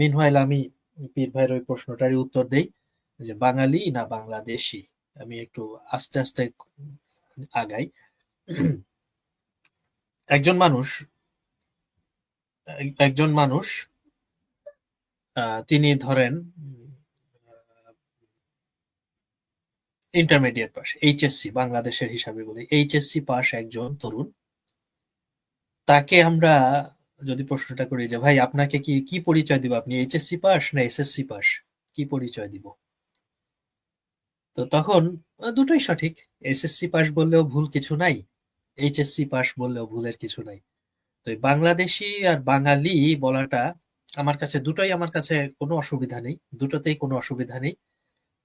মিনহাইল আমি পীর ভাইয়ের ওই প্রশ্নটারই উত্তর দেই যে, বাঙালি না বাংলাদেশি? আমি একটু আস্তে আস্তে আগাই। একজন মানুষ একজন মানুষ তিনি ধরেন, ইন্টারমিডিয়েট পাস এইচএসসি বাংলাদেশের হিসাবে বলি এইচএসসি পাস একজন তরুণ। তাকে আমরা যদি প্রশ্নটা করি যে, ভাই, আপনাকে কি কি পরিচয় দিব? আপনি এইচএসসি পাস না এসএসসি পাস? কি পরিচয় দিব? তো তখন দুটোই সঠিক। এসএসসি পাস বললেও ভুল কিছু নাই এইচএসসি পাস বললেও ভুলের কিছু নাই। তো বাংলাদেশি আর বাঙালি বলাটা আমার কাছে, দুটোই আমার কাছে কোনো অসুবিধা নেই, দুটোতেই কোনো অসুবিধা নেই।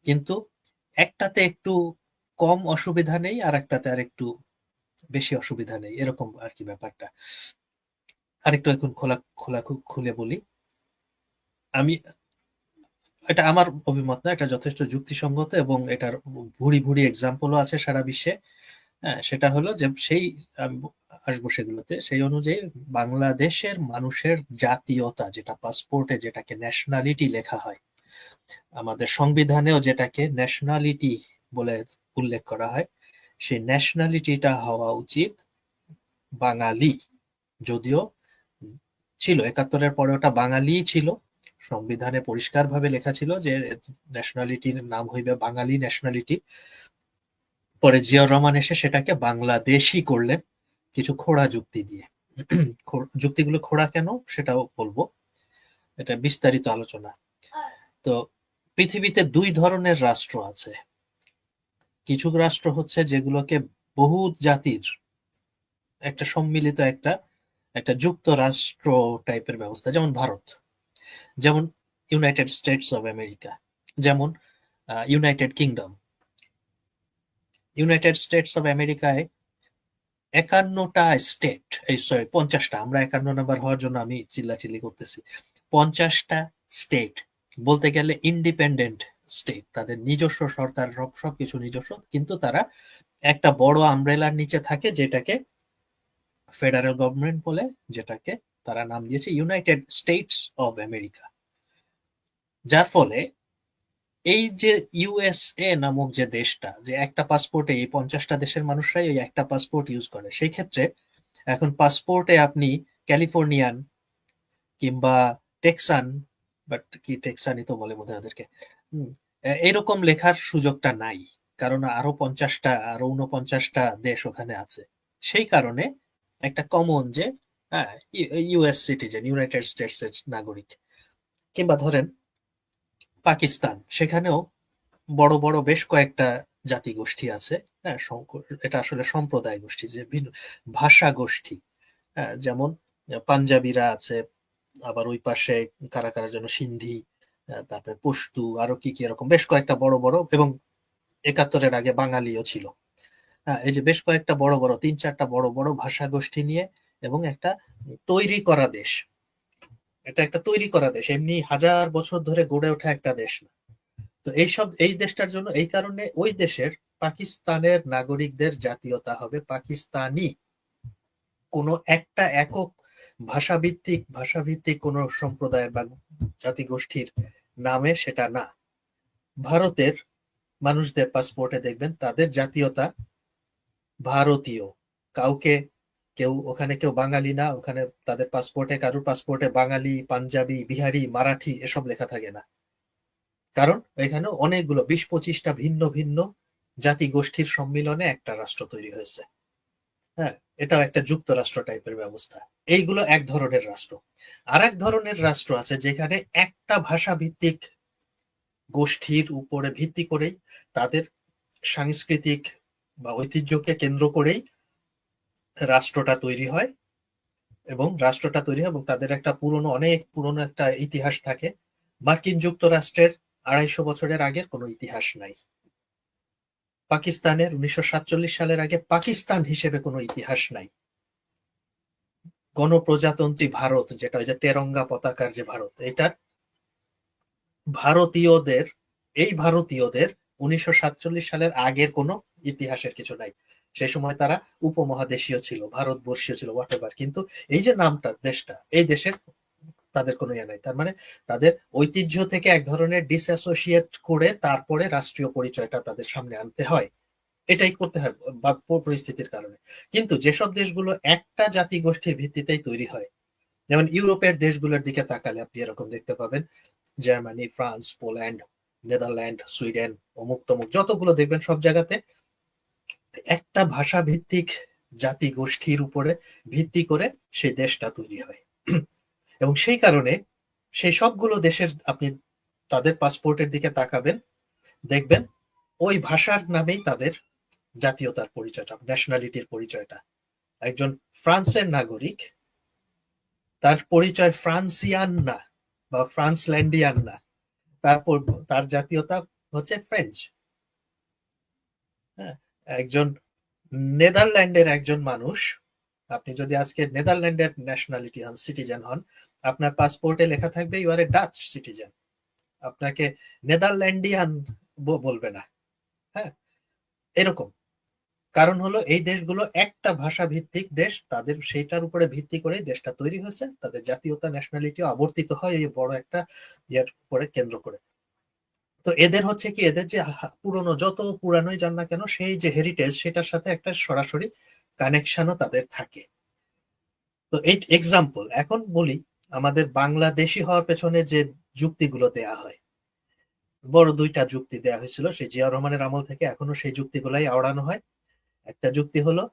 কিন্তু একটাতে একটু কম অসুবিধা নেই আর একটাতে আর একটু বেশি অসুবিধা নেই, এরকম আর কি ব্যাপারটা। আরেকটু এখন খোলা খোলা খুলে বলি। আমি, এটা আমার অভিমত না, এটা যথেষ্ট যুক্তিসঙ্গত এবং এটার ভুড়ি ভুড়ি এক্সাম্পলও আছে সারা বিশ্বে। হ্যাঁ সেটা হলো যে সেই আসব সেগুলোতে, সেই অনুযায়ী বাংলাদেশের মানুষের জাতীয়তা, যেটা পাসপোর্টে যেটাকে ন্যাশনালিটি লেখা হয়, আমাদের সংবিধানেও যেটাকে ন্যাশনালিটি বলে উল্লেখ করা হয়, সেই ন্যাশনালিটিটা হওয়া উচিত বাঙালি। যদিও ছিল। একাত্তরের পরে ওটা বাঙালি ছিল। সংবিধানে পরিষ্কারভাবে লেখা ছিল যে ন্যাশনালিটির নাম হইবে বাঙালি ন্যাশনালিটি পরে জিয়াউর রহমান এসে সেটাকে বাংলাদেশি করলেন কিছু খোড়া যুক্তি দিয়ে। যুক্তিগুলো খোড়া কেন সেটাও বলব। এটা বিস্তারিত আলোচনা। তো পৃথিবীতে দুই ধরনের রাষ্ট্র আছে। কিছু রাষ্ট্র হচ্ছে যেগুলোকে বহু জাতির একটা সম্মিলিত একটা একটা যুক্তরাষ্ট্র টাইপের ব্যবস্থা, যেমন ভারত, যেমন ইউনাইটেড স্টেটস অফ আমেরিকা যেমন United Kingdom United States of আমেরিকায় একান্নটা স্টেট এই সরি পঞ্চাশটা, আমরা একান্ন নাম্বার হওয়ার জন্য আমি চিল্লাচিল্লি করতেছি। পঞ্চাশটা স্টেট বলতে গেলে ইন্ডিপেন্ডেন্ট স্টেট তাদের নিজস্ব সরকার সবকিছু নিজস্ব, কিন্তু তারা একটা বড় আমব্রেলার নিচে থাকে, যেটাকে ফেডারেল গভর্নমেন্ট বলে, যেটাকে তারা নাম দিয়েছে ইউনাইটেড স্টেটস অব আমেরিকা। যার ফলে এই যে ইউএসএ নামক যে দেশটা, যে একটা পাসপোর্টে এই পঞ্চাশটা দেশের মানুষরাই ওই একটা পাসপোর্ট ইউজ করে, সেই ক্ষেত্রে এখন পাসপোর্টে আপনি ক্যালিফোর্নিয়ান কিংবা টেক্সান বাট কি টেক্সানই তো বলে বোধহয় ওদেরকে এইরকম লেখার সুযোগটা নাই, কারণ আরও পঞ্চাশটা, আরও উনপঞ্চাশটা দেশ ওখানে আছে। সেই কারণে একটা কমন যে হ্যাঁ ইউএস সিটিজেন ইউনাইটেড স্টেটস এর নাগরিক। কিংবা ধরেন পাকিস্তান, সেখানেও বড় বড় বেশ কয়েকটা জাতি গোষ্ঠী আছে হ্যাঁ এটা আসলে সম্প্রদায় গোষ্ঠী যে ভিন্ন, ভাষা গোষ্ঠী। হ্যাঁ যেমন পাঞ্জাবিরা আছে, আবার ওই পাশে কারা কারা যেন সিন্ধি তারপরে পশতু, আরও কি কি এরকম, বেশ কয়েকটা বড় বড় এবং একাত্তরের আগে বাঙালিও ছিল। হ্যাঁ এই যে বেশ কয়েকটা বড় বড়, তিন চারটা বড় বড় ভাষা গোষ্ঠী নিয়ে এবং একটা তৈরি করা দেশ। এটা একটা তৈরি করা দেশ। এমনি হাজার বছর ধরে গড়ে ওঠা একটা দেশ না। তো এইসব, এই দেশটার জন্য, এই কারণে ওই দেশের পাকিস্তানের নাগরিকদের জাতীয়তা হবে পাকিস্তানি। কোনো একটা একক ভাষাভিত্তিক ভাষাভিত্তিক কোনো সম্প্রদায়ের বা জাতিগোষ্ঠীর নামে সেটা না। ভারতের মানুষদের পাসপোর্টে দেখবেন, তাদের জাতীয়তা ভারতীয়। কাউকে কেউ, ওখানে কেউ বাঙালি না, ওখানে তাদের পাসপোর্টে কারোর পাসপোর্টে বাঙালি, পাঞ্জাবি, বিহারি, মারাঠি এসব লেখা থাকে না। কারণ এখানে অনেকগুলো, বিশ পঁচিশটা ভিন্ন ভিন্ন জাতি গোষ্ঠীর সম্মিলনে একটা রাষ্ট্র তৈরি হয়েছে। হ্যাঁ এটাও একটা যুক্তরাষ্ট্র টাইপের ব্যবস্থা। এইগুলো এক ধরনের রাষ্ট্র। আর এক ধরনের রাষ্ট্র আছে যেখানে একটা ভাষা ভিত্তিক গোষ্ঠীর উপরে ভিত্তি করেই তাদের সাংস্কৃতিক বা ঐতিহ্যকে কেন্দ্র করেই রাষ্ট্রটা তৈরি হয় এবং রাষ্ট্রটা তৈরি হয় এবং তাদের একটা পুরনো, অনেক পুরনো একটা ইতিহাস থাকে। মার্কিন যুক্তরাষ্ট্রের আড়াইশো বছরের আগের কোনো ইতিহাস নাই। পাকিস্তানের উনিশশো সালের আগে পাকিস্তান হিসেবে কোনো ইতিহাস নাই। গণপ্রজাতন্ত্রী ভারত যেটা, ওই যে তেরঙ্গা পতাকার যে ভারত, এটার ভারতীয়দের, এই ভারতীয়দের উনিশশো সাতচল্লিশ সালের আগের কোনো ইতিহাসের কিছু নাই। সেই সময় তারা উপমহাদেশীয় ছিল, ভারতবর্ষীয় ছিল হোয়াট কিন্তু এই যে নামটা, দেশটা, এই দেশের তাদের কোনো ইয়ে নাই। তার মানে তাদের ঐতিহ্য থেকে এক ধরনের ডিসঅ্যাসোসিয়েট করে তারপরে রাষ্ট্রীয় পরিচয়টা তাদের সামনে আনতে হয়। এটাই করতে হয় পরিস্থিতির কারণে। কিন্তু যেসব দেশগুলো একটা জাতি গোষ্ঠীর ভিত্তিতেই তৈরি হয়, যেমন ইউরোপের দেশগুলোর দিকে তাকালে আপনি এরকম দেখতে পাবেন, Germany, France, Poland, Netherland, Sweden অমুক তমুক যতগুলো দেখবেন সব জায়গাতে একটা ভাষা ভিত্তিক জাতি গোষ্ঠীর উপরে ভিত্তি করে সেই দেশটা তৈরি হয়। এবং সেই কারণে সেই সবগুলো দেশের আপনি তাদের পাসপোর্টের দিকে তাকাবেন, দেখবেন ওই ভাষার নামেই তাদের জাতীয়তার পরিচয়টা ন্যাশনালিটির পরিচয়টা। একজন ফ্রান্সের নাগরিক, তার পরিচয় ফ্রান্সিয়ান না বা ফ্রান্সল্যান্ডিয়ান না তারপর তার জাতীয়তা হচ্ছে ফ্রেঞ্চ। হ্যাঁ একজন নেদারল্যান্ডের একজন মানুষ। আপনি যদি আজকে নেদারল্যান্ডের ন্যাশনালিটি হন সিটিজেন হন, আপনার পাসপোর্টে লেখা থাকবে you are a Dutch citizen আপনাকে নেদারল্যান্ডিয়ান বলবে না। হ্যাঁ? এরকম। কারণ হলো, এই দেশগুলো একটা ভাষা ভিত্তিক দেশ, তাদের সেইটার উপরে ভিত্তি করে দেশটা তৈরি হয়েছে। তাদের জাতীয়তা ন্যাশনালিটি আবর্তিত হয় এই বড় একটা ইয়ের উপরে কেন্দ্র করে। তো এদের হচ্ছে কি, এদের যে পুরনো যত পুরানোই যান না কেন, সেই যে হেরিটেজ সেটার সাথে একটা সরাসরি কানেকশনও তাদের থাকে। তো এই এক্সাম্পল এখন বলি, আমাদের বাংলাদেশি হওয়ার পেছনে যে যুক্তিগুলো দেয়া হয়, বড় দুইটা যুক্তি দেয়া হয়েছিল, সেই জিয়া রহমানের আমল থেকে এখনও সেই যুক্তিগুলাই আওড়ানো হয়। একটা যুক্তি হলো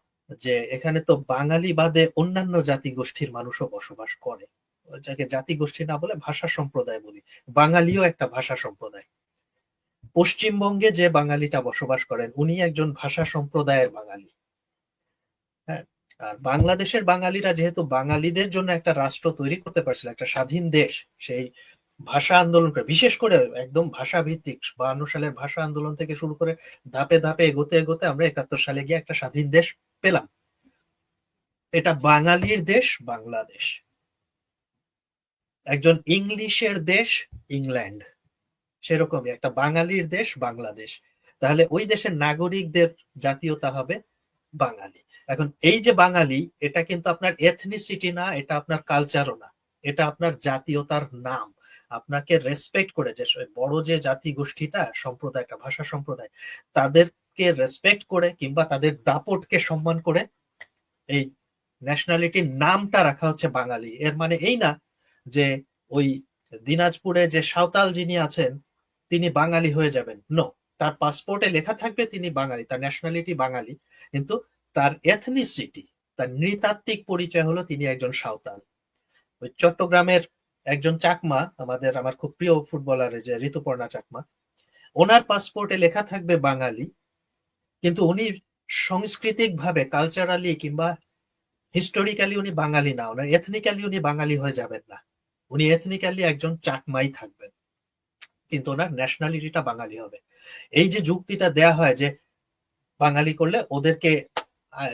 যে, এখানে তো বাঙালি বাদে অন্যান্য জাতি গোষ্ঠীর মানুষও বসবাস করে। যাকে জাতি গোষ্ঠী না বলে ভাষা সম্প্রদায় বলি, বাঙালিও একটা ভাষা সম্প্রদায়। পশ্চিমবঙ্গে যে বাঙালিটা বসবাস করেন, উনি একজন ভাষা সম্প্রদায়ের বাঙালি। হ্যাঁ আর বাংলাদেশের বাঙালিরা যেহেতু বাঙালিদের জন্য একটা রাষ্ট্র তৈরি করতে পারছিল, একটা স্বাধীন দেশ, সেই ভাষা আন্দোলন করে, বিশেষ করে একদম ভাষা ভিত্তিক বাহান্ন সালের ভাষা আন্দোলন থেকে শুরু করে ধাপে ধাপে এগোতে এগোতে আমরা একাত্তর সালে গিয়ে একটা স্বাধীন দেশ পেলাম। এটা বাঙালির দেশ, বাংলাদেশ। একজন ইংলিশের দেশ, ইংল্যান্ড। সেরকমই, একটা বাঙালির দেশ বাংলাদেশ। তাহলে ওই দেশের নাগরিকদের জাতীয়তা হবে বাঙালি। এখন এই যে বাঙালি, এটা কিন্তু আপনার এথনিসিটি না, এটা আপনার কালচারও না। এটা আপনার জাতীয়তার নাম। আপনাকে রেসপেক্ট করে যে বড় যে জাতি গোষ্ঠীটা সম্প্রদায়টা ভাষা সম্প্রদায়, তাদেরকে রেসপেক্ট করে কিংবা তাদের দাপটকে সম্মান করে এই ন্যাশনালিটির নামটা রাখা হচ্ছে বাঙালি। এর মানে এই না যে ওই দিনাজপুরে যে সাঁওতাল যিনি আছেন তিনি বাঙালি হয়ে যাবেন। নো তার পাসপোর্টে লেখা থাকবে তিনি বাঙালি, তার ন্যাশনালিটি বাঙালি। কিন্তু তার এথনিসিটি তার নৃতাত্ত্বিক পরিচয় হলো তিনি একজন সাঁওতাল। ওই চট্টগ্রামের একজন চাকমা, আমাদের, আমার খুব প্রিয় ফুটবলার যে ঋতুপর্ণা চাকমা, ওনার পাসপোর্টে লেখা থাকবে বাঙালি। কিন্তু উনি সাংস্কৃতিক ভাবে কালচারালি কিংবা হিস্টোরিক্যালি উনি বাঙালি না ওনার এথনিক্যালি উনি বাঙালি হয়ে যাবেন না। উনি এথনিক্যালি একজন চাকমাই থাকবেন। কিন্তু ওনার ন্যাশনালিটিটা বাঙালি হবে। এই যে যুক্তিটা দেয়া হয় যে বাঙালি করলে ওদেরকে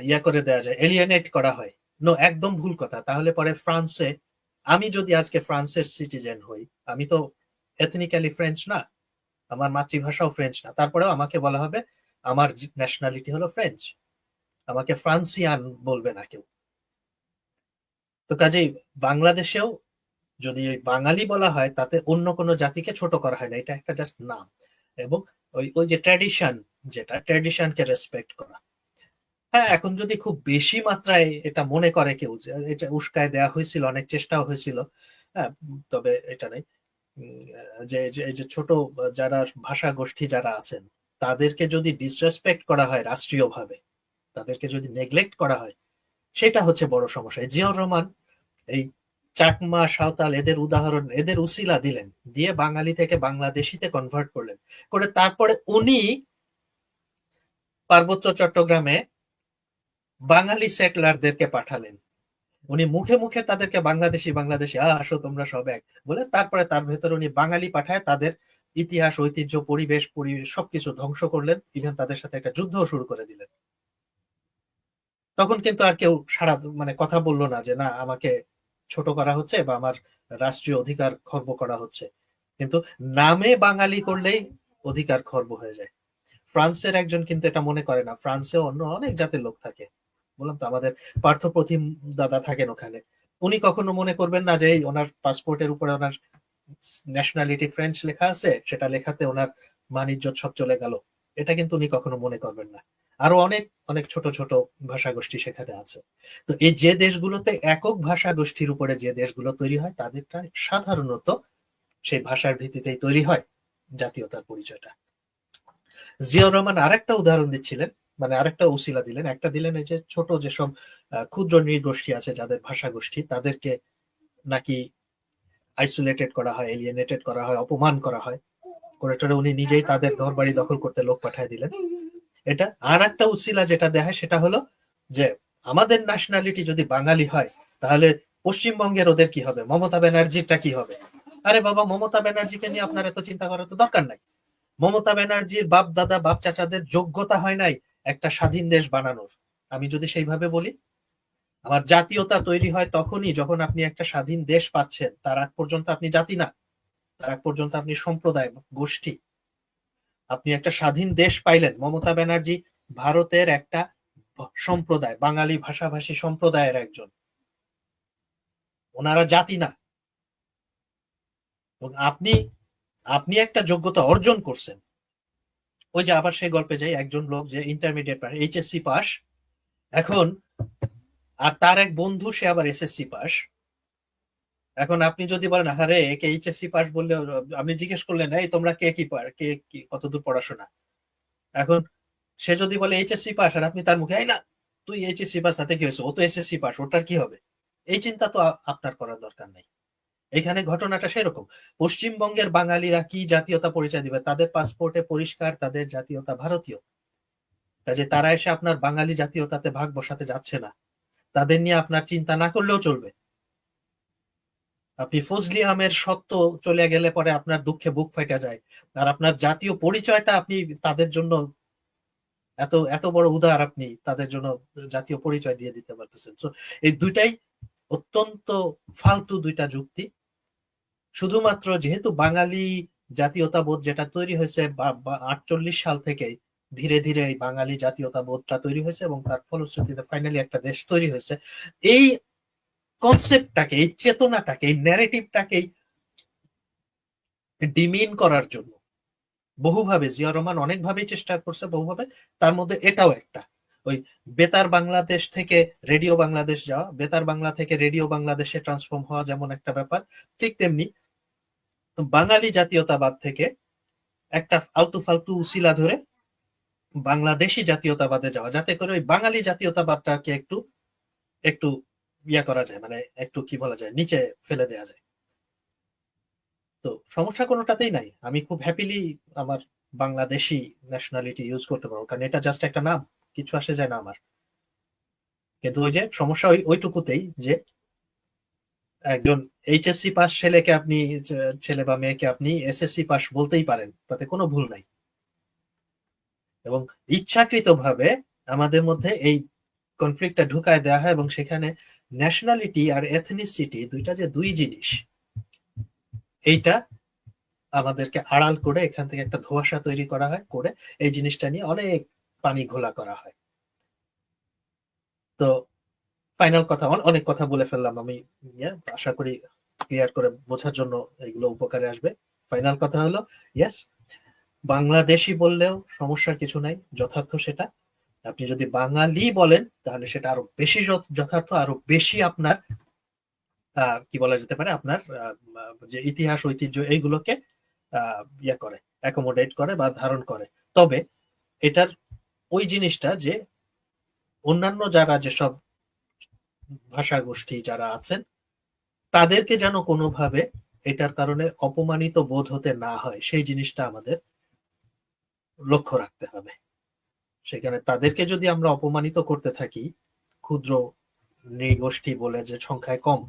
ইয়া করে দেওয়া যায় এলিয়েনেট করা হয়। নো একদম ভুল কথা। তাহলে পরে ফ্রান্সে, আমি যদি আজকে ফ্রান্সের সিটিজেন হই, আমি তো এথনিক্যালি ফ্রেঞ্চ না, আমার মাতৃভাষাও ফ্রেঞ্চ না, তারপরেও আমাকে বলা হবে, আমার ন্যাশনালিটি হলো ফ্রেঞ্চ আমাকে ফ্রান্সিয়ান বলবে না কেউ। তো কাজেই বাংলাদেশেও যদি বাঙালি বলা হয়, তাতে অন্য কোনো জাতিকে ছোট করা হয় না। এটা একটা জাস্ট নাম। এবং ওই ওই যে ট্র্যাডিশন যেটা ট্র্যাডিশনকে রেসপেক্ট করা। হ্যাঁ এখন যদি খুব বেশি মাত্রায় এটা মনে করে কেউ যে, এটা উস্কায় দেওয়া হয়েছিল, অনেক চেষ্টাও হয়েছিল হ্যাঁ তবে এটা নেই। যে যে ছোট যারা ভাষা গোষ্ঠী যারা আছেন, তাদেরকে যদি ডিসরেসপেক্ট করা হয় রাষ্ট্রীয়ভাবে, তাদেরকে যদি নেগলেক্ট করা হয়, সেটা হচ্ছে বড় সমস্যা। জিয়াউর রহমান, এই চাকমা, সাঁওতাল এদের উদাহরণ, এদের উসিলা দিলেন, দিয়ে বাঙালি থেকে বাংলাদেশিতে কনভার্ট করলেন। করে তারপরে উনি পার্বত্য চট্টগ্রামে বাঙালি সেটলারদেরকে পাঠালেন। উনি মুখে মুখে তাদেরকে বাংলাদেশি বাংলাদেশি আসো তোমরা সব এক বলে তারপরে তার ভেতরে উনি বাঙালি পাঠায়, তাদের ইতিহাস, ঐতিহ্য, পরিবেশ পরিবেশ সবকিছু ধ্বংস করলেন ইভেন তাদের সাথে একটা যুদ্ধ শুরু করে দিলেন। তখন কিন্তু আর কেউ সারা মানে কথা বলল না যে, না, আমাকে ছোট করা হচ্ছে বা আমার রাষ্ট্রীয় অধিকার খর্ব করা হচ্ছে। কিন্তু নামে বাঙালি করলেই অধিকার খর্ব হয়ে যায়। ফ্রান্সের একজন কিন্তু এটা মনে করে না। ফ্রান্সে অন্য অনেক জাতের লোক থাকে। বললাম তো, আমাদের পার্থপ্রতিম দাদা থাকেন ওখানে। উনি কখনো মনে করবেন না যে এই ওনার পাসপোর্টের উপরে ওনার ন্যাশনালিটি ফ্রেঞ্চ লেখা আছে, সেটা লেখাতে ওনার মানিজ্য সব চলে গেল। এটা কিন্তু উনি কখনো মনে করবেন না। আরও অনেক অনেক ছোট ছোট ভাষা গোষ্ঠী সেখানে আছে। তো এই যে দেশগুলোতে একক ভাষা গোষ্ঠীর উপরে যে দেশগুলো তৈরি হয়, তাদেরটা সাধারণত সেই ভাষার ভিত্তিতেই তৈরি হয় জাতীয়তার পরিচয়টা। জিয়াউর রহমান আরেকটা উদাহরণ দিচ্ছিলেন মানে আরেকটা উসিলা দিলেন। একটা দিলেন এই যে ছোট যেসব ক্ষুদ্র নৃগোষ্ঠী আছে যাদের ভাষা গোষ্ঠী তাদেরকে নাকি আইসোলেটেড করা হয় এলিয়েনেটেড করা হয়, অপমান করা হয়। করে উনি নিজেই তাদের ঘর বাড়ি দখল করতে লোক পাঠায় দিলেন। এটা আর একটা উসিলা যেটা দেখায় সেটা হলো যে আমাদের ন্যাশনালিটি যদি বাঙালি হয়, তাহলে পশ্চিমবঙ্গের ওদের কি হবে? মমতা ব্যানার্জিটা কি হবে? আরে বাবা, মমতা ব্যানার্জিকে নিয়ে আপনার এত চিন্তা করার তো দরকার নাই। মমতা ব্যানার্জির বাপ দাদা, বাপ চাচাদের যোগ্যতা হয় নাই একটা স্বাধীন দেশ বানানোর। আমি যদি সেইভাবে বলি, আমার জাতীয়তা তৈরি হয় তখনই যখন আপনি একটা স্বাধীন দেশ পাচ্ছেন, তার আগ পর্যন্ত আপনি জাতি না, তার আগ পর্যন্ত আপনি সম্প্রদায়, গোষ্ঠী। আপনি একটা স্বাধীন দেশ পাইলেন। মমতা ব্যানার্জি ভারতের একটা সম্প্রদায়, বাঙালি ভাষাভাষী সম্প্রদায়ের একজন। ওনারা জাতি না। আপনি আপনি একটা যোগ্যতা অর্জন করছেন। ওই যে আবার সেই গল্পে যাই, একজন লোক যে ইন্টারমিডিয়েট পাস এইচএসসি পাস এখন আর তার এক বন্ধু সে আবার এসএসসি পাস এখন আপনি যদি বলেন আরে কে এইচএসসি পাস বললে আপনি জিজ্ঞেস করলেন, এই তোমরা কে কি পার কে কি, কতদূর পড়াশোনা? এখন সে যদি বলে এইচএসসি পাস আর আপনি তার মুখে, এই না, তুই এইচএসসি পাস তাতে কি হয়েছে? ও তো এসএসসি পাস ওটার কি হবে? এই চিন্তা তো আপনার করার দরকার নাই। এখানে ঘটনাটা সেরকম। পশ্চিমবঙ্গের বাঙালিরা কি জাতীয়তা পরিচয় দিবে? তাদের পাসপোর্টে পরিষ্কার, তাদের জাতীয়তা ভারতীয়। কাজে তারা এসে আপনার বাঙালি জাতীয়তাতে ভাগ বসাতে যাচ্ছে না। তাদের নিয়ে আপনার চিন্তা না করলেও চলবে। আপনি ফজলি আমের সত্য চলে গেলে পরে আপনার দুঃখে বুক ফেটে যায়। আর আপনার জাতীয় পরিচয়টা আপনি তাদের জন্য এত এত বড় উদার আপনি তাদের জন্য জাতীয় পরিচয় দিয়ে দিতে পারতেছেন। তো এই দুইটাই অত্যন্ত ফালতু দুইটা যুক্তি। শুধুমাত্র যেহেতু বাঙালি জাতীয়তাবোধ যেটা তৈরি হয়েছে আটচল্লিশ সাল থেকে ধীরে ধীরে এই বাঙালি জাতীয়তাবোধটা তৈরি হয়েছে এবং তার ফলশ্রুতিতে ফাইনালি একটা দেশ তৈরি হয়েছে। এই কনসেপ্টটাকে এই চেতনাটাকে, এই ন্যারেটিভটাকেই ডিমিন করার জন্য। বহুভাবে, জিয়া রহমান অনেকভাবেই চেষ্টা করছে বহুভাবে, তার মধ্যে এটাও একটা। ওই বেতার বাংলাদেশ থেকে রেডিও বাংলাদেশ যাওয়া, বেতার বাংলা থেকে রেডিও বাংলাদেশে ট্রান্সফর্ম হওয়া যেমন একটা ব্যাপার, ঠিক তেমনি বাঙালি জাতীয়তাবাদ থেকে একটা আলতু ফালতু উসিলা ধরে বাংলাদেশি জাতীয়তাবাদে যাওয়া, যাতে করে ওই বাঙালি জাতীয়তাবাদটাকে একটু একটু ইয়া করা যায় মানে একটু কি বলা যায়, নিচে ফেলে দেওয়া যায়। তো সমস্যা কোনোটাতেই নাই। আমি খুব হ্যাপিলি আমার বাংলাদেশি ন্যাশনালিটি ইউজ করতে পারব, কারণ এটা জাস্ট একটা নাম, কিছু আসে যায় না আমার। কিন্তু ওই যে সমস্যা ওই, ওইটুকুতেই যে একজন এইচএসসি পাস ছেলেকে আপনি ছেলে বা মেয়েকে আপনি এসএসসি পাস বলতেই পারেন, তাতে কোনো ভুল নাই। এবং ইচ্ছাকৃতভাবে আমাদের মধ্যে এই কনফ্লিক্টটা ঢুকায় দেওয়া হয় এবং সেখানে ন্যাশনালিটি আর এথনিসিটি দুইটা যে দুই জিনিস, এইটা আমাদেরকে আড়াল করে এখান থেকে একটা ধোয়াশা তৈরি করা হয়, করে এই জিনিসটা নিয়ে অনেক পানি ঘোলা করা হয়। তো ফাইনাল কথা অনেক কথা বলে ফেললাম আমি আশা করি ক্লিয়ার করে বোঝার জন্য এগুলো উপকারে আসবে। ফাইনাল কথা হলো ইয়েস বাংলাদেশি বললেও সমস্যার কিছু নাই, যথার্থ সেটা। আপনি যদি বাঙালি বলেন, তাহলে সেটা আরও বেশি যথার্থ, আরও বেশি আপনার কি বলা যেতে পারে, আপনার যে ইতিহাস, ঐতিহ্য এইগুলোকে ইয়া করে অ্যাকোমোডেট করে বা ধারণ করে। তবে এটার ওই জিনিসটা যে অন্যান্য যারা যেসব ভাষা গোষ্ঠী যারা আছেন, তাদেরকে যেন কোনোভাবে এটার কারণে অপমানিত বোধ হতে না হয়, সেই জিনিসটা আমাদের লক্ষ্য রাখতে হবে। সেখানে তাদেরকে যদি আমরা অপমানিত করতে থাকি, ক্ষুদ্র নৃগোষ্ঠী বলে যে সংখ্যায় কম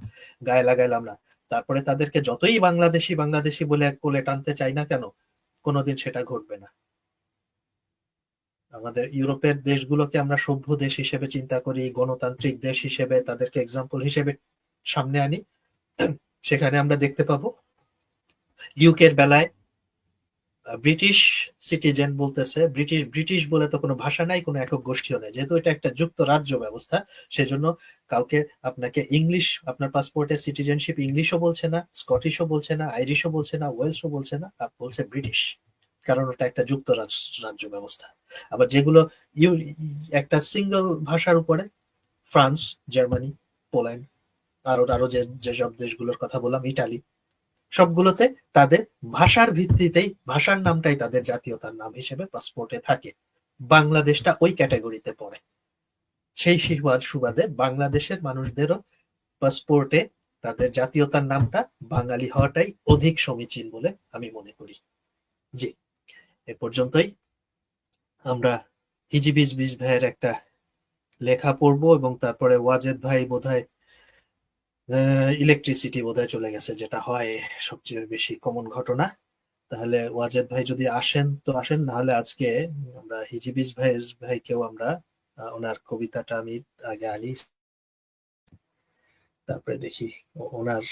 গায়ে লাগাইলাম না তারপরে তাদেরকে যতই বাংলাদেশি বাংলাদেশি বলে এক কোলে টানতে চাই না কেন, কোনোদিন সেটা ঘটবে না। আমাদের ইউরোপের দেশগুলোকে আমরা সভ্য দেশ হিসেবে চিন্তা করি, গণতান্ত্রিক দেশ হিসেবে তাদেরকে এক্সাম্পল হিসেবে সামনে আনি। সেখানে আমরা দেখতে পাবো ইউকের বেলায় ব্রিটিশ সিটিজেন বলতেছে ব্রিটিশ ব্রিটিশ বলে তো কোনো ভাষা নাই, কোনো একক গোষ্ঠীও নেই। যেহেতু এটা একটা যুক্তরাজ্য ব্যবস্থা, সেজন্য কাউকে আপনাকে ইংলিশ আপনার পাসপোর্টে সিটিজেনশিপ ইংলিশও বলছে না স্কটিশও বলছে না আইরিশও বলছে না ওয়েলসও বলছে না, আর বলছে ব্রিটিশ কারণ ওটা একটা যুক্তরাজ্য রাজ্য ব্যবস্থা। আবার যেগুলো ইউ, একটা সিঙ্গল ভাষার উপরে, ফ্রান্স, জার্মানি, পোল্যান্ড, আরও আরও যে, যেসব দেশগুলোর কথা বললাম, ইটালি সবগুলোতে তাদের ভাষার ভিত্তিতেই, ভাষার নামটাই তাদের জাতীয়তার নাম হিসেবে পাসপোর্টে থাকে। বাংলাদেশটা ওই ক্যাটাগরিতে পড়ে। সেই সুবাদ, সুবাদে বাংলাদেশের মানুষদেরও পাসপোর্টে তাদের জাতীয়তার নামটা বাঙালি হওয়াটাই অধিক সমীচীন বলে আমি মনে করি। জি, এ পর্যন্তই। আমরা হিজিবিজ বিজ ভাইয়ের একটা লেখা পড়ব এবং তারপরে ওয়াজেদ ভাই বোধহয় ইলেকট্রিসিটি বোধহয় চলে গেছে যেটা হয় সবচেয়ে বেশি কমন ঘটনা। তাহলে ওয়াজেদ ভাই যদি আসেন তো আসেন নাহলে আজকে আমরা হিজিবিজ ভাই ভাইকেও আমরা ওনার কবিতাটা আমি আগে আনি। তারপরে দেখি ওনার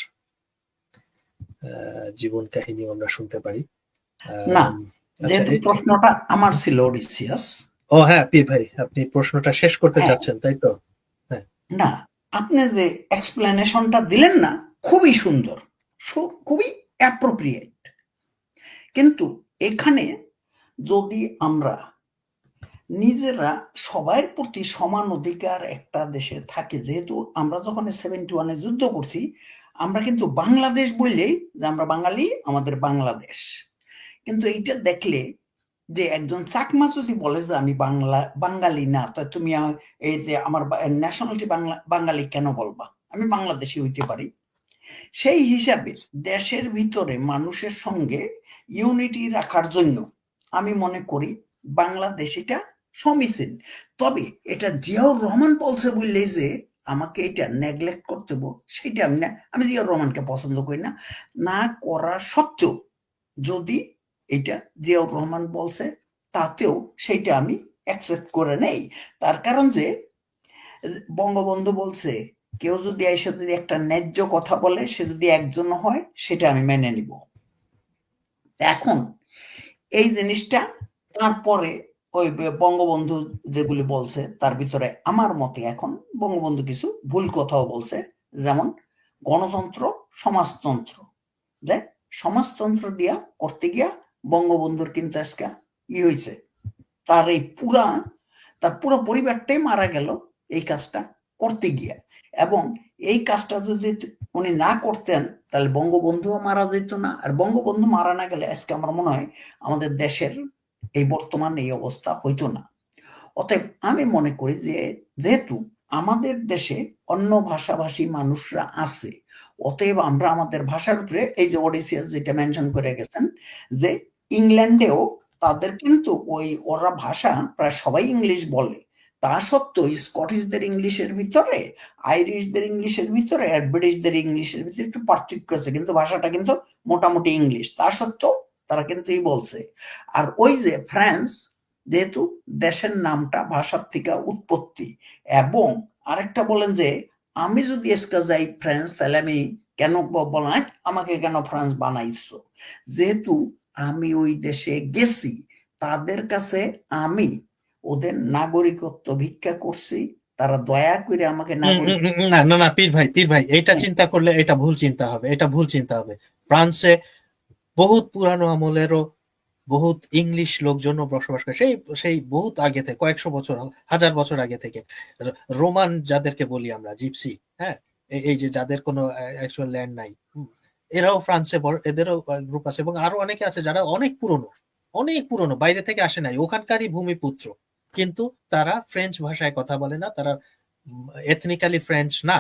আহ, জীবন কাহিনী আমরা শুনতে পারি। না, আচ্ছা, যেহেতু প্রশ্নটা আমার ছিল ওডিসিয়াস ও হ্যাঁ পি ভাই আপনি প্রশ্নটা শেষ করতে হ্যাঁ। চাচ্ছেন তাই তো? হ্যাঁ। না আপনি যে এক্সপ্লেনেশনটা দিলেন না, খুবই সুন্দর খুবই অ্যাপ্রোপ্রিয়েট কিন্তু এখানে যদি আমরা নিজেরা সবার প্রতি সমান অধিকার একটা দেশে থাকে, যেহেতু আমরা যখন সেভেন্টি ওয়ানে যুদ্ধ করছি, আমরা কিন্তু বাংলাদেশ বললেই যে আমরা বাঙালি, আমাদের বাংলাদেশ। কিন্তু এইটা দেখলে যে একজন চাকমা যদি বলে যে আমি বাংলা, বাঙালি না, তো তুমি এই যে আমার ন্যাশনালিটি বাংলা, বাঙালি কেন বলবা? আমি বাংলাদেশি হইতে পারি। সেই হিসাবে দেশের ভিতরে মানুষের সঙ্গে ইউনিটি রাখার জন্য আমি মনে করি বাংলাদেশিটা সমীচীন। তবে এটা জিয়াউর রহমান বলছে বললে যে আমাকে এটা নেগলেক্ট করতে সেটা আমি না, আমি জিয়াউর রহমানকে পছন্দ করি না। না করা সত্ত্বেও যদি এটা জিয়াউর রহমান বলছে, তাতেও সেইটা আমি অ্যাকসেপ্ট করে নেই। তার কারণ যে, বঙ্গবন্ধু বলছে, কেউ যদি এসে যদি একটা ন্যায্য কথা বলে, সে যদি একজন হয়, সেটা আমি মেনে নিব। এখন, এই জিনিসটা তারপরে ওই বঙ্গবন্ধু যেগুলি বলছে, তার ভিতরে আমার মতে এখন বঙ্গবন্ধু কিছু ভুল কথাও বলছে। যেমন, গণতন্ত্র সমাজতন্ত্র। দেখ, সমাজতন্ত্র দিয়া করতে গিয়া বঙ্গবন্ধুর কিন্তু আজকে ই হয়েছে তার এই পুরা, তার পুরো পরিবারটাই মারা গেল এই কাজটা করতে গিয়া। এবং এই কাজটা যদি উনি না করতেন, তাহলে বঙ্গবন্ধুও মারা যেত না। আর বঙ্গবন্ধু মারা না গেলে আজকে আমার মনে হয় আমাদের দেশের এই বর্তমান এই অবস্থা হইতো না। অতএব আমি মনে করি যে, যেহেতু আমাদের দেশে অন্য ভাষাভাষী মানুষরা আছে, অতএব আমরা আমাদের ভাষার উপরে এই যে ওডিসিয়াস যেটা মেনশন করে গেছেন, যে ইংল্যান্ডেও তাদের কিন্তু ওই ওরা ভাষা প্রায় সবাই ইংলিশ বলে। তা সত্ত্বেও স্কটিশদের ইংলিশের ভিতরে, আইরিশদের ইংলিশের ভিতরে আর ব্রিটিশদের ইংলিশের ভিতরে একটু পার্থক্য আছে, কিন্তু ভাষাটা কিন্তু মোটামুটি ইংলিশ। তা সত্ত্বেও তারা কিন্তু এই বলছে। আর ওই যে ফ্রান্স যেহেতু দেশের নামটা ভাষার থেকে উৎপত্তি, এবং আরেকটা বলেন যে, আমি যদি এসকা যাই ফ্রান্স, তাহলে আমি কেন বলাই আমাকে কেন ফ্রান্স বানাইছো? যেহেতু আমি ওই দেশে গেছি তাদের কাছে আমি ওদের নাগরিকত্ব ভিক্ষা করছি তারা দয়া করে আমাকে নাগরিক না না না পীর ভাই পীর ভাই এটা হ্যাঁ। চিন্তা করলে এটা ভুল চিন্তা হবে এটা ভুল চিন্তা হবে। ফ্রান্সে বহুত পুরানো আমলেরও বহুত ইংলিশ লোকজনও বসবাস করে সেই সেই বহুত আগে থেকে কয়েকশো বছর হাজার বছর আগে থেকে। রোমান যাদেরকে বলি আমরা জিপসি হ্যাঁ? এই- যে যাদের কোনো অ্যাকচুয়াল ল্যান্ড নাই এরাও ফ্রান্সে এদেরও গ্রুপ আছে এবং আরও অনেকে আছে যারা অনেক পুরনো অনেক পুরনো, বাইরে থেকে আসে নাই, ওখানকারই ভূমিপুত্র। কিন্তু তারা ফ্রেঞ্চ ভাষায় কথা বলে না, তারা এথনিক্যালি ফ্রেঞ্চ না।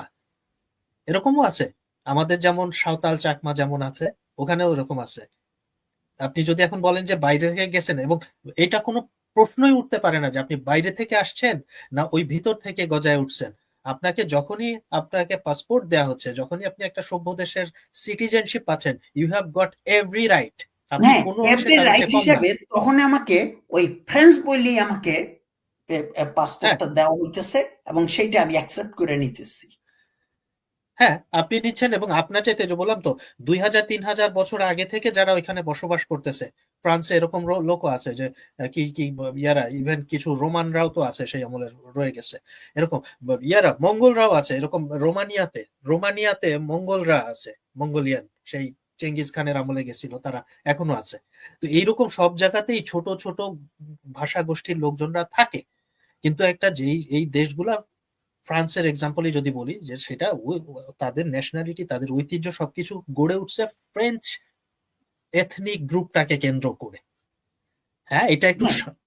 এরকমও আছে। আমাদের যেমন সাঁওতাল চাকমা যেমন আছে, ওখানেও এরকম আছে। আপনি যদি এখন বলেন যে বাইরে থেকে গেছেন এবং এটা কোনো প্রশ্নই উঠতে পারে না যে আপনি বাইরে থেকে আসছেন না ওই ভিতর থেকে গজায় উঠছেন। আপনাকে যখনই আপনাকে পাসপোর্ট দেওয়া হচ্ছে যখনই আপনি একটা সভ্য দেশের সিটিজেনশিপ পাচ্ছেন you have got every right তখন আমাকে ওই ফ্রেন্স বললেই আমাকে পাসপোর্টটা হ্যাঁ। দেওয়া হইতেছে এবং সেইটা আমি অ্যাকসেপ্ট করে নিতেছি। হ্যাঁ আপনি নিচ্ছেন এবং আপনার চাইতে যে বললাম তো দুই হাজার তিন হাজার বছর আগে থেকে যারা ওইখানে বসবাস করতেছে ফ্রান্সে এরকম লোকও আছে যে কি কি ইয়ারা ইভেন কিছু রোমানরাও তো আছে সেই আমলে রয়ে গেছে। এরকম ইয়ারা, মঙ্গলরাও আছে, এরকম রোমানিয়াতে রোমানিয়াতে মঙ্গলরা আছে, মঙ্গোলিয়ান, সেই চেঙ্গিস খানের আমলে গেছিল, তারা এখনও আছে। তো এইরকম সব জায়গাতেই ছোট ছোট ভাষা গোষ্ঠীর লোকজনরা থাকে। কিন্তু একটা যেই, এই দেশগুলা, ফ্রান্সের এক্সাম্পলই যদি বলি, যে সেটা তাদের ন্যাশনালিটি তাদের ঐতিহ্য সবকিছু গড়ে উঠছে ফ্রেঞ্চ এথনিক গ্রুপটাকে কেন্দ্র করে। হ্যাঁ এটা একটু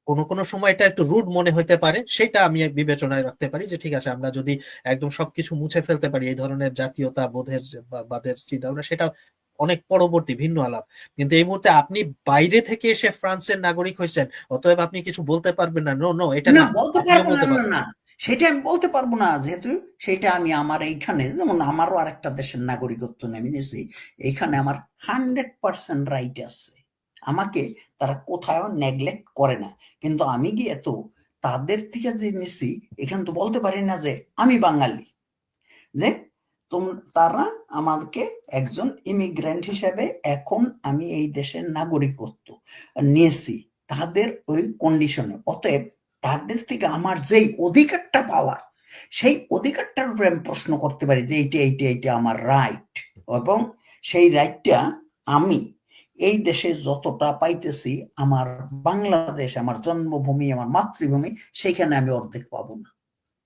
কোনো কোনো সময় এটা একটু রুড মনে হতে পারে সেটা আমি বিবেচনায় রাখতে পারি যে ঠিক আছে আমরা যদি একদম সবকিছু মুছে ফেলতে পারি এই ধরনের জাতীয়তা বোধের বাদের চিন্তা সেটা অনেক পরবর্তী ভিন্ন আলাপ। কিন্তু এই মুহূর্তে আপনি বাইরে থেকে এসে ফ্রান্সের নাগরিক হয়েছেন অতএব আপনি কিছু বলতে পারবেন না। No no. এটা না বলতে পারবেন না। সেটা আমি বলতে পারব না, যেহেতু সেটা আমি আমার এইখানে, যেমন আমারও আরেকটা দেশের নাগরিকত্ব নেমে নিয়েছি, এইখানে আমার হান্ড্রেড পার্সেন্ট রাইট আছে। আমাকে তারা কোথাও নেগলেক্ট করে না। কিন্তু আমি গিয়ে তো তাদের থেকে যে নিছি, এখানে তো বলতে পারি না যে আমি বাঙালি। যে তারা আমাকে একজন ইমিগ্রেন্ট হিসেবে এখন আমি এই দেশের নাগরিকত্ব নিয়েছি। তাদের ওই কন্ডিশনে অতএব তাদের থেকে আমার যেই অধিকারটা পাওয়ার, সেই অধিকারটার উপরে আমি প্রশ্ন করতে পারি যে এইটা এইটা এইটা আমার রাইট এবং সেই রাইটটা আমি এই দেশে যতটা পাইতেছি, আমার বাংলাদেশ, আমার জন্মভূমি, আমার মাতৃভূমি, সেখানে আমি অর্ধেক পাবো না।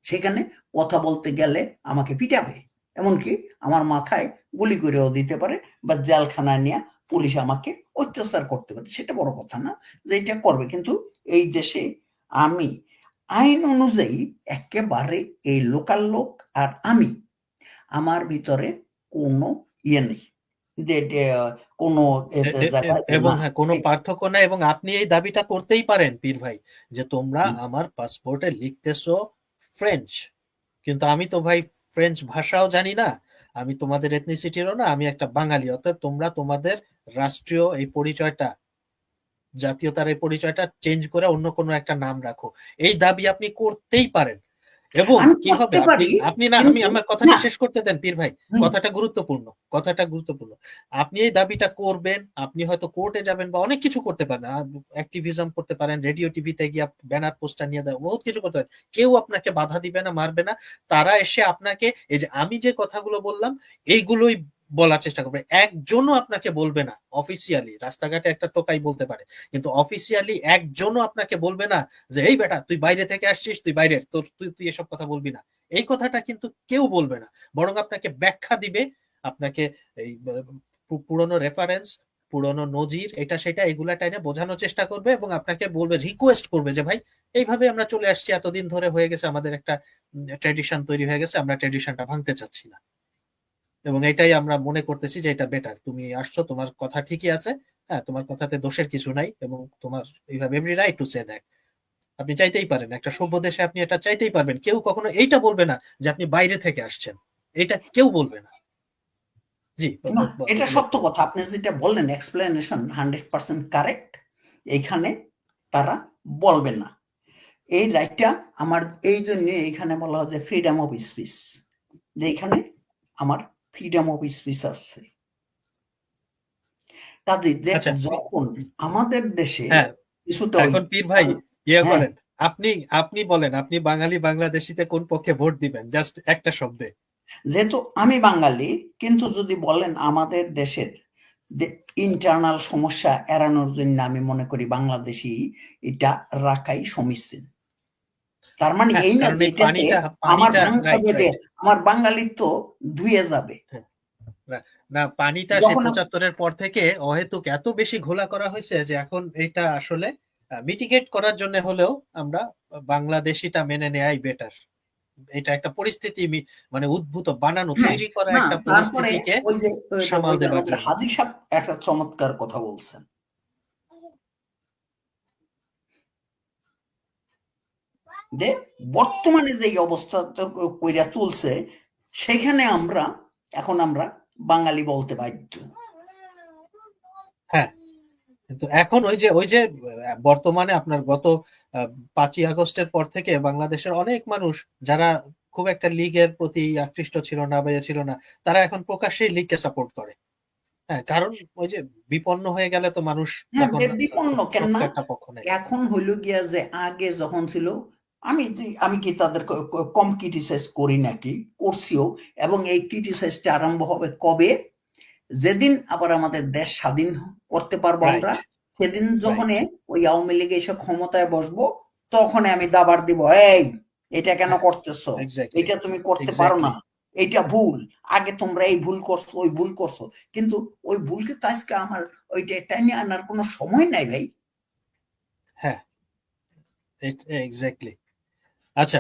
সেখানে কথা বলতে গেলে আমাকে পিটাবে। এমনকি আমার মাথায় গুলি করেও দিতে পারে বা জেলখানায় নিয়ে পুলিশ আমাকে অত্যাচার করতে পারে। সেটা বড় কথা না যে এটা করবে। কিন্তু এই দেশে আমি। আইন অনুযায়ী একেবারে এই লোকাল লোক আর আমি। আমার ভিতরে কোনো ইয়ে নেই। কোনো এবং হ্যাঁ কোনো পার্থক্য নাই এবং আপনি এই দাবিটা করতেই পারেন পীর ভাই যে তোমরা আমার পাসপোর্টে লিখতেছো ফ্রেঞ্চ কিন্তু আমি তো ভাই ফ্রেঞ্চ ভাষাও জানি না আমি তোমাদের এথনিসিটিরও না আমি একটা বাঙালি অর্থাৎ তোমরা তোমাদের রাষ্ট্রীয় এই পরিচয়টা জাতীয়তার এই পরিচয়টা চেঞ্জ করে অন্য কোনো একটা নাম রাখো। এই দাবি আপনি করতেই পারেন। এবং কি হবে? আপনি না আমি আমার কথাটা শেষ করতে দেন পীর ভাই। কথাটা গুরুত্বপূর্ণ কথাটা গুরুত্বপূর্ণ। আপনি এই দাবিটা করবেন আপনি হয়তো কোর্টে যাবেন বা অনেক কিছু করতে পারেন। অ্যাক্টিভিজম করতে পারেন রেডিও টিভিতে গিয়ে ব্যানার পোস্টার নিয়ে দেওয়া বহুত কিছু করতে পারেন। কেউ আপনাকে বাধা দিবে না মারবে না। তারা এসে আপনাকে এই যে আমি যে কথাগুলো বললাম এইগুলোই বলার চেষ্টা করবে। একজনও আপনাকে বলবে না অফিসিয়ালি রাস্তাঘাটে একটা টোকাই বলতে পারে। কিন্তু অফিসিয়ালি একজনও আপনাকে বলবে না যে, এই বেটা, তুই বাইরে থেকে আসছিস, তুই বাইরের, তোর, তুই তুই এসব কথা বলবি না। এই কথাটা কিন্তু কেউ বলবে না। বরং আপনাকে ব্যাখ্যা দিবে, আপনাকে এই পুরনো রেফারেন্স পুরনো নজির, এটা, সেটা, এগুলা টাইনে বোঝানোর চেষ্টা করবে এবং আপনাকে বলবে রিকোয়েস্ট করবে যে, ভাই, এইভাবে আমরা চলে আসছি, এতদিন ধরে হয়ে গেছে, আমাদের একটা ট্রেডিশন তৈরি হয়ে গেছে, আমরা ট্রেডিশনটা ভাঙতে চাচ্ছি না। এবং এটাই আমরা মনে করতেছি যে এটা বেটার তুমি আসছো তোমার কথা ঠিকই আছে। হ্যাঁ তোমার কথাতে দোষের কিছু নাই এবং তোমার you have every right to say that আপনি চাইতেই পারেন একটা সভ্য দেশে আপনি এটা চাইতেই পারবেন। কেউ কখনো এইটা বলবে না যে আপনি বাইরে থেকে আসছেন। এটা কেউ বলবে না। জি এটা সত্য কথা। আপনি যেটা বললেন এক্সপ্লেনেশন হান্ড্রেড পার্সেন্ট কারেক্ট এইখানে তারা বলবে না। এই রাইটটা আমার এই জন্য এইখানে বলা হয় যে ফ্রিডম অফ স্পিচ যে এখানে আমার ফ্রিডম অফ স্পিচ আছে কাজে আচ্ছা। যখন আমাদের দেশে হ্যাঁ। কিছুটা এখন পীর ভাই ইয়ে হ্যাঁ। করেন। আপনি আপনি বলেন আপনি বাঙালি বাংলাদেশিতে কোন পক্ষে ভোট দিবেন? জাস্ট একটা শব্দে। যেহেতু আমি বাঙালি কিন্তু যদি বলেন আমাদের দেশের ইন্টারনাল সমস্যা এড়ানোর জন্য আমি মনে করি বাংলাদেশি এটা রাখাই সমীচীন। তার মানে হ্যাঁ, এই না যে আমার আমার বাঙালিত্ব ধুয়ে যাবে। না পানিটা সে পঁচাত্তরের পর থেকে অহেতুক এত বেশি ঘোলা করা হয়েছে যে এখন এটা আসলে মিটিগেট করার জন্য হলেও আমরা বাংলাদেশিটা মেনে নেয়াই বেটার এটা একটা পরিস্থিতি মানে উদ্ভূত বানানো হ্যাঁ, তৈরি করা একটা পরিস্থিতিকে সামাল জন্য। হাজি সাহেব একটা চমৎকার কথা বলছেন। যে বর্তমানে যে অবস্থা কইরা তুলছে সেখানে আমরা এখন আমরা বাঙালি বলতে বাধ্য। হ্যাঁ কিন্তু এখন ওই যে ওই যে বর্তমানে আপনার গত পাঁচই আগস্টের পর থেকে বাংলাদেশের অনেক মানুষ যারা খুব একটা লীগের প্রতি আকৃষ্ট ছিল না বা ছিল না তারা এখন প্রকাশ্যে লীগকে সাপোর্ট করে। হ্যাঁ কারণ ওই যে বিপন্ন হয়ে গেলে তো মানুষ হ্যাঁ, বিপন্ন কেন এখন হইল গিয়া যে আগে যখন ছিল আমি আমি কি তাদের কম ক্রিটিসাইজ করি নাকি? করছিও। এবং এই ক্রিটিসাইজটা আরম্ভ হবে কবে? যেদিন আবার আমাদের দেশ স্বাধীন করতে পারব আমরা সেদিন যখন ওই আওয়ামী লীগ এসে ক্ষমতায় বসবো তখন আমি দাবার দিব এই এটা কেন করতেছো? এটা তুমি করতে পারো না। এটা ভুল। আগে তোমরা এই ভুল করছ ওই ভুল করছ। কিন্তু ওই ভুলকে তো আজকে আমার ওইটা টাইনে আনার কোনো সময় নাই ভাই। হ্যাঁ। এক্স্যাক্টলি আচ্ছা